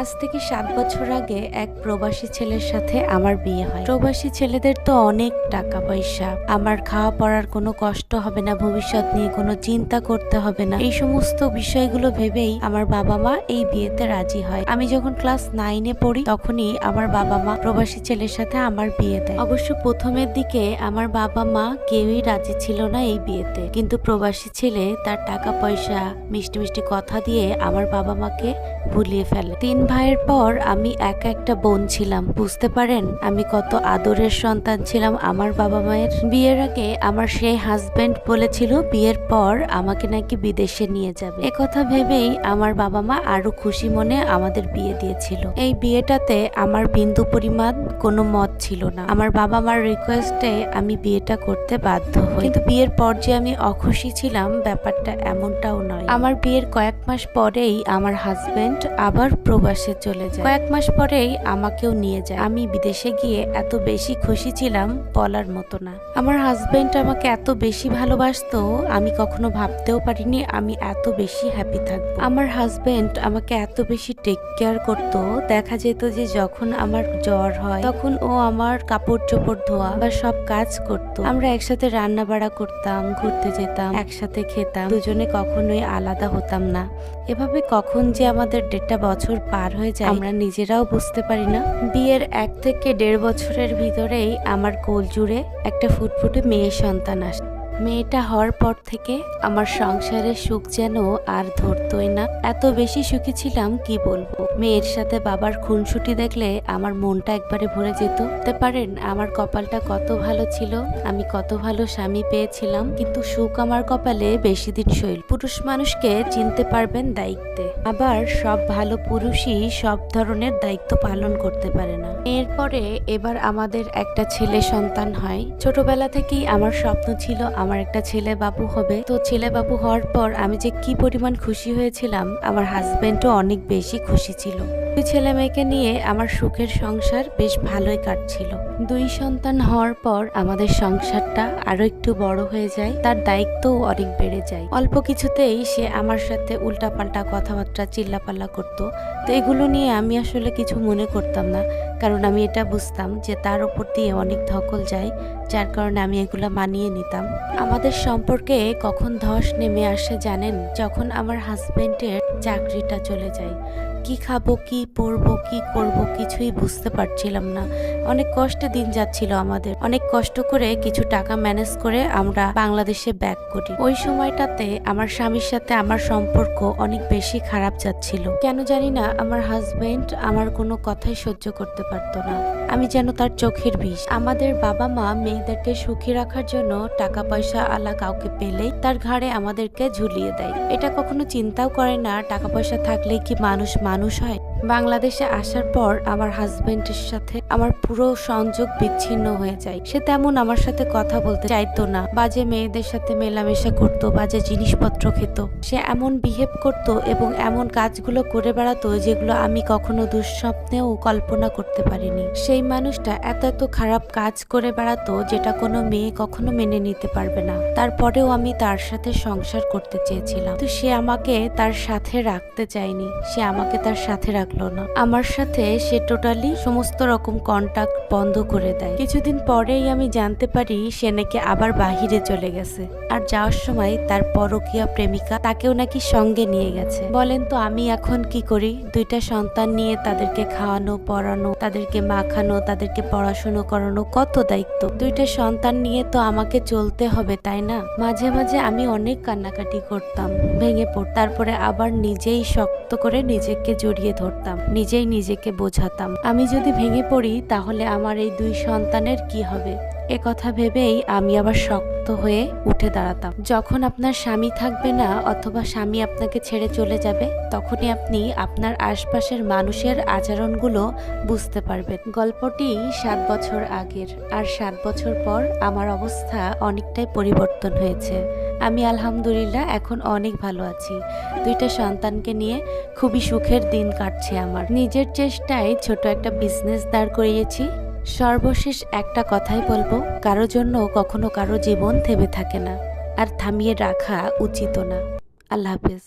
আজ থেকে সাত বছর আগে এক প্রবাসী ছেলের সাথে আমার বিয়ে হয়। প্রবাসী ছেলেদের তো অনেক টাকা পয়সা আমার খাওয়া পড়ার কোনো কষ্ট হবে না, ভবিষ্যৎ নিয়ে কোনো চিন্তা করতে হবে না। এই সমস্ত বিষয়গুলো ভেবেই আমার বাবা মা এই বিয়েতে রাজি হয়। আমি যখন ক্লাস নাইনে পড়ি, তখনই আমার বাবা মা প্রবাসী ছেলের সাথে আমার বিয়ে দেয়। অবশ্য প্রথমের দিকে আমার বাবা মা কেউই রাজি ছিল না এই বিয়েতে। কিন্তু প্রবাসী ছেলে তার টাকা পয়সা মিষ্টি মিষ্টি কথা দিয়ে আমার বাবা মাকে ভুলিয়ে ফেলে। তিন ভাইয়ের পর আমি একা একটা বোন ছিলাম, বুঝতে পারেন? আমি কত আদরের সন্তান ছিলাম। আমার বাবা মায়ের বিয়ের আগে আমার সেই হাজবেন্ড বলেছিল, বিয়ের পর আমাকে নাকি বিদেশে নিয়ে যাবে। কথা ভেবেই আমার বাবা মা আরও খুশি মনে আমাদের বিয়ে দিয়েছিল। এই বিয়েটাতে আমার বিন্দু পরিমাণ কোনো মত ছিল না। আমার বাবা মার রিকোয়েস্টে আমি বিয়েটা করতে বাধ্য হই। কিন্তু বিয়ের পর যে আমি অখুশি ছিলাম, ব্যাপারটা এমনটাও নয়। আমার বিয়ের কয়েক মাস পরেই আমার হাজবেন্ড আবার প্রবাসে চলে যায়। কয়েক মাস পরেই আমাকেও নিয়ে যায়। আমি বিদেশে গিয়ে এত বেশি খুশি ছিলাম বলার মতো না। আমার হাজবেন্ড আমাকে এত বেশি ভালোবাসতো, আমি কখনো ভাবতেও পারিনি আমি এত বেশি হ্যাপি থাকব। আমার হাজবেন্ড আমাকে এত বেশি টেক কেয়ার করতো, দেখা যেত যে যখন আমার জ্বর হয়, তখন ও আমার কাপড় চোপড় ধোয়া বা সব কাজ করত। আমরা একসাথে রান্না বাড়া করতাম, ঘুরতে যেতাম, একসাথে খেতাম, দুজনে কখনোই আলাদা হতাম না। এভাবে কখন যে আমাদের দেড়টা বছর পার হয়ে যায় আমরা নিজেরাও বুঝতে পারি না। বিয়ের এক থেকে দেড় বছরের ভিতরেই আমার কোল জুড়ে একটা ফুটফুটে মেয়ে সন্তান আসে। মেয়েটা হওয়ার পর থেকে আমার সংসারের সুখ যেন আর ধরতই না। এত বেশি সুখী ছিলাম, কি বলব? মেয়ের সাথে বাবার খুনসুটি দেখলে আমার মনটা একবারে ভরে যেত। তে পারেন, আমার কপালটা কত ভালো ছিল, আমি কত ভালো স্বামী পেয়েছিলাম, কিন্তু সুখ আমার কপালে বেশি দিন শৈল পুরুষ মানুষকে চিনতে পারবেন দায়িত্বে। আবার সব ভালো পুরুষই সব ধরনের দায়িত্ব পালন করতে পারে না। এরপরে এবার আমাদের একটা ছেলে সন্তান হয়। ছোটবেলা থেকেই আমার স্বপ্ন ছিল আমার একটা ছেলে বাবু হবে। তো ছেলে বাবু হওয়ার পর আমি যে কি পরিমাণ খুশি হয়েছিলাম, আমার হাজবেন্ডও অনেক বেশি খুশি ছিল। দুই ছেলে মেয়েকে নিয়ে আমার সুখের সংসার বেশ ভালোই কাটছিল। দুই সন্তান হওয়ার পর আমাদের সংসারটা আরও একটু বড় হয়ে যায়, তার দায়িত্বও অনেক বেড়ে যায়। অল্প কিছুতেই সে আমার সাথে উল্টাপাল্টা কথাবার্তা, চিল্লাপাল্লা করতো। তো এগুলো নিয়ে আমি আসলে কিছু মনে করতাম না। কারণ আমি এটা বুঝতাম যে তার উপর দিয়ে অনেক ধকল যায়, যার কারণে আমি এগুলো মানিয়ে নিতাম। আমাদের সম্পর্কে কখন ধস নেমে আসে জানেন? যখন আমার হাজব্যান্ডের চাকরিটা চলে যায়। কি খাব, কি পরবো, কি করব কিছুই বুঝতে পারছিলাম না। অনেক কষ্টে দিন যাচ্ছিল আমাদের। অনেক কষ্ট করে কিছু টাকা ম্যানেজ করে আমরা বাংলাদেশে ব্যাক করি। ওই সময়টাতে আমার স্বামীর সাথে আমার সম্পর্ক অনেক বেশি খারাপ যাচ্ছিল। কেন জানি না, আমার হাজবেন্ড আমার কোনো কথাই সহ্য করতে পারতো না। আমি যেন তার চোখের বিষ। আমাদের বাবা মা মেয়েদেরকে সুখী রাখার জন্য টাকা পয়সা আলা কাউকে পেলে তার ঘাড়ে আমাদেরকে ঝুলিয়ে দেয়। এটা কখনো চিন্তাও করে না টাকা পয়সা থাকলে কি মানুষ মানুষ হয়? বাংলাদেশে আসার পর আমার হাজবেন্ডের সাথে আমার পুরো সংযোগ বিচ্ছিন্ন হয়ে যায়। সে তেমন আমার সাথে কথা বলতে চাইতো না। বাজে মেয়েদের সাথে মেলামেশা করতো, বাজে জিনিসপত্র খেত। সে এমন বিহেভ করত এবং এমন কাজগুলো করে বেড়াতো যেগুলো আমি কখনো দুঃস্বপ্নেও কল্পনা করতে পারিনি। সেই মানুষটা এত এত খারাপ কাজ করে বেড়াতো যেটা কোনো মেয়ে কখনো মেনে নিতে পারবে না। তারপরেও আমি তার সাথে সংসার করতে চেয়েছিলাম। তো সে আমাকে তার সাথে রাখতে চায়নি। সে আমাকে তার সাথে রাখল না। আমার সাথে সে টোটালি সমস্ত রকম কন্টাক্ট বন্ধ করে দেয়। কিছুদিন পরেই আমি জানতে পারি সে নাকি আবার বাহিরে চলে গেছে। আর যাওয়ার সময় তার পরকীয়া প্রেমিকা তাকেও নাকি সঙ্গে নিয়ে গেছে। বলেন তো আমি এখন কি করি? দুইটা সন্তান নিয়ে তাদেরকে খাওয়ানো, পড়ানো, তাদেরকে মাখানো, তাদেরকে পড়াশুনো করানো কত দায়িত্ব? দুইটা সন্তান নিয়ে তো আমাকে চলতে হবে, তাই না? মাঝে মাঝে আমি অনেক কান্নাকাটি করতাম, ভেঙে পড় তারপরে আবার নিজেই শক্ত করে নিজেকে জড়িয়ে ধরতাম। নিজেই নিজেকে বোঝাতাম। আমি যদি ভেঙে পড়ি, তাহলে আমার এই দুই সন্তানের কি হবে? এ কথা ভেবেই আমি আবার শক্ত হয়ে উঠে দাঁড়াতাম। যখন আপনার স্বামী থাকবে না, অথবা স্বামী আপনাকে ছেড়ে চলে যাবে, তখনই আপনি আপনার আশপাশের মানুষের আচরণগুলো বুঝতে পারবেন। গল্পটি সাত বছর আগের, আর সাত বছর পর আমার অবস্থা অনেকটাই পরিবর্তন হয়েছে। আমি আলহামদুলিল্লাহ এখন অনেক ভালো আছি। দুইটা সন্তানকে নিয়ে খুবই সুখের দিন কাটছে আমার। নিজের চেষ্টায় ছোট একটা বিজনেস দাঁড় করিয়েছি। সর্বশেষ একটা কথাই বলব, কারও জন্য কখনো কারও জীবন থেমে থাকে না। আর থামিয়ে রাখা উচিত না। আল্লাহ হাফেজ।